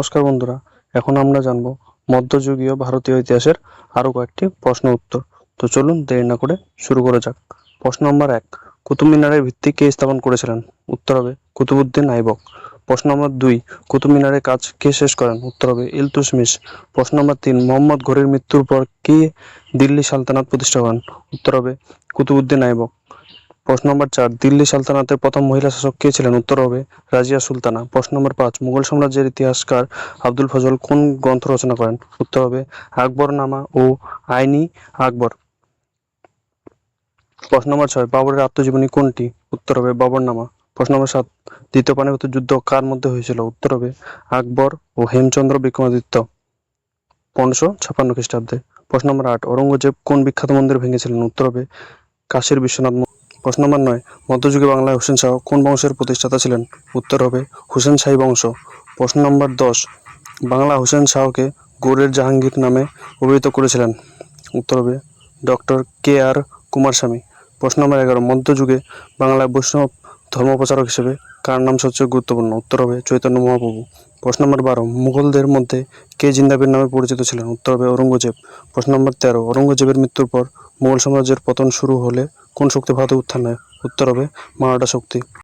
নমস্কার বন্ধুরা, এখন আমরা জানব মধ্যযুগীয় ভারতীয় ইতিহাসের আরও কয়েকটি প্রশ্ন উত্তর। তো চলুন দেরি না করে শুরু করা যাক। প্রশ্ন নম্বর এক, কুতুব মিনারের ভিত্তি কে স্থাপন করেছিলেন? উত্তর হবে কুতুবুদ্দিন আইবক প্রশ্ন নম্বর দুই, কুতুব মিনারের কাজ কে শেষ করেন? উত্তর হবে ইলতুসমিস প্রশ্ন নম্বর তিন, মোহাম্মদ ঘোরির মৃত্যুর পর কে দিল্লি সালতানাত প্রতিষ্ঠা করেন? উত্তর হবে কুতুবুদ্দিন আইবক প্রশ্ন নম্বর চার, দিল্লি সালতানাতের প্রথম মহিলা শাসক কে ছিলেন? উত্তর হবে, রাজিয়া সুলতানা। প্রশ্ন নম্বর পাঁচ, মুঘল সাম্রাজ্যের ইতিহাসকার আব্দুল ফজল কোন গ্রন্থ রচনা করেন? উত্তর হবে, আকবরনামা ও আইনি আকবর। প্রশ্ন নম্বর ছয়, বাবরের আত্মজীবনী কোনটি? উত্তর হবে, বাবরনামা। প্রশ্ন নম্বর সাত, দ্বিতীয় পানিপথ যুদ্ধ কার মধ্যে হয়েছিল? উত্তর হবে, আকবর ও হেমচন্দ্র বিক্রমাদিত্য। পনেরোশো ছাপ্পান্ন খ্রিস্টাব্দে। প্রশ্ন নম্বর আট, ঔরঙ্গজেব কোন বিখ্যাত মন্দির ভেঙেছিলেন? উত্তর হবে, কাশীর বিশ্বনাথ। প্রশ্ন নম্বর নয়, মধ্যযুগে বাংলায় হোসেন শাহ কোন বংশের প্রতিষ্ঠাতা ছিলেন? উত্তর হবে, হোসেন শাহী বংশ। প্রশ্ন নম্বর দশ, বাংলা হোসেন শাহকে গৌরের জাহাঙ্গীর নামে অভিহিত করেছিলেন। উত্তর হবে, ডক্টর কে আর কুমারস্বামী। প্রশ্ন নম্বর এগারো, মধ্যযুগে বাংলায় বৈষ্ণব ধর্মপ্রচারক হিসেবে কার নাম সবচেয়ে গুরুত্বপূর্ণ? উত্তর হবে চৈতন্য মহাপ্রভু। প্রশ্ন নম্বর বারো, মুঘলদের মধ্যে কে জিন্দাবির নামে পরিচিত ছিলেন? উত্তর হবে ঔরঙ্গজেব। প্রশ্ন নম্বর তেরো, ঔরঙ্গজেবের মৃত্যুর পর মুঘল সাম্রাজ্যের পতন শুরু হলে কোন শক্তি ভারতে উত্থান হয়? উত্তর হবে মারাঠা শক্তি।